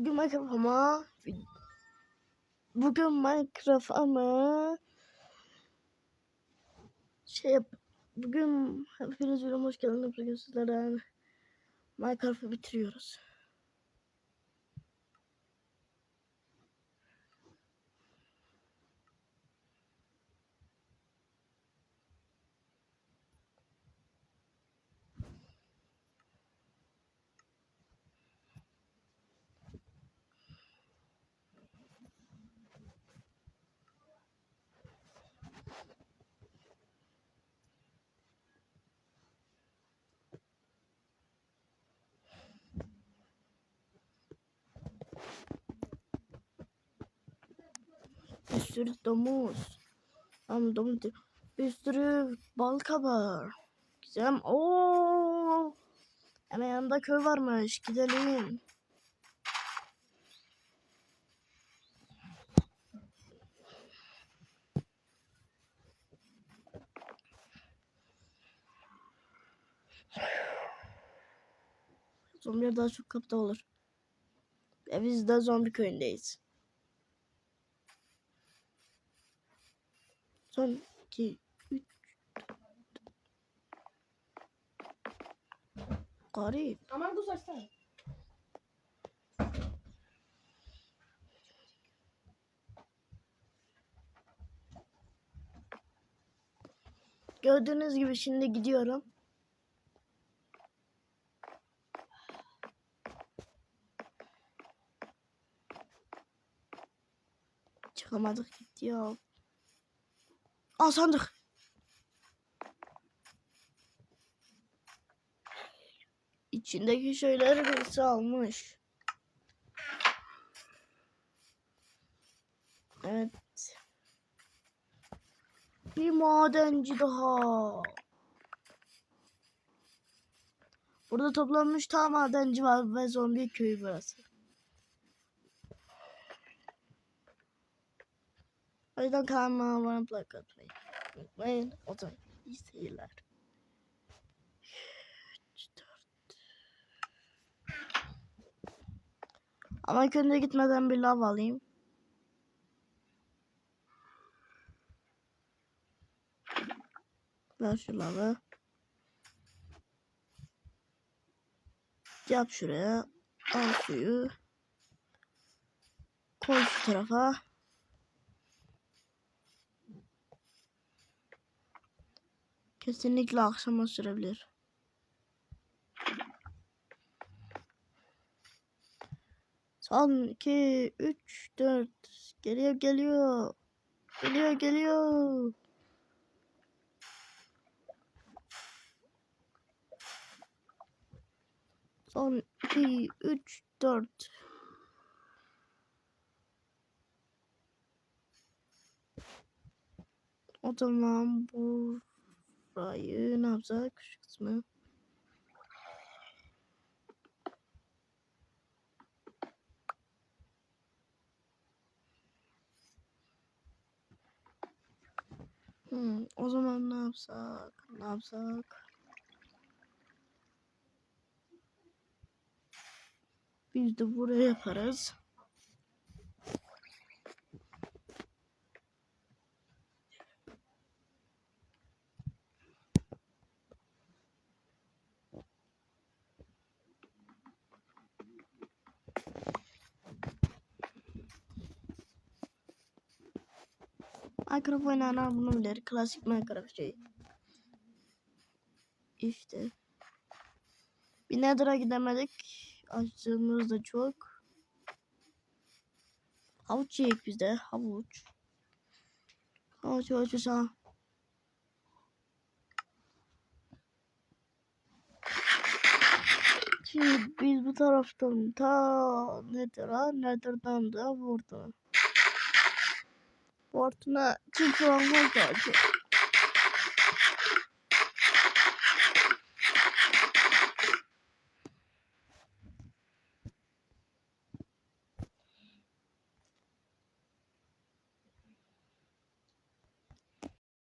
Bugün Minecraft ama bugün Minecraft ama şey yap bugün hepiniz hoş geldiniz bugün sizlerle Minecraft'ı bitiriyoruz. Sürü domuz. Ama domuz değil. Bir sürü balık var. Güzel. Oo. Hemen yanında köy varmış. Gidelim. Zombiler daha çok kapta olur. Ve biz de zombi köyündeyiz. Son 2 3 Garip. Aman kız açsana. Gördüğünüz gibi şimdi gidiyorum. Çıkamadık gitti Aa sandık. İçindeki şeyleri birisi almış. Evet. Bir madenci daha. Burada toplanmış tam madenci var ve zombi köyü burası. O yüzden kanalıma abone olmayı, like atmayı unutmayın. O zaman iyi seyirler. Ama ilk gitmeden bir lav alayım. Ver şu lavı. Yap şuraya. Al suyu. Koy şu tarafa. Kesinlikle akşama sürebilir. Son 2, 3, 4. Geliyor geliyor. Geliyor geliyor. Son 2, 3, 4. O zaman burayı yapacak? Şu kısmı. Hmm, o zaman ne yapsak? Ne yapsak? Biz de buraya yaparız. Minecraft oynayanlar bunu bilir. Klasik Minecraft şey. İşte. Bir Nether'a gidemedik. Açlığımız da çok. Havuç yiyek biz de. Havuç. Havuç havuç havuç. ha. Şimdi biz bu taraftan ta Nether'a, Nether'dan da buradan. Fortuna çıkmamız lazım.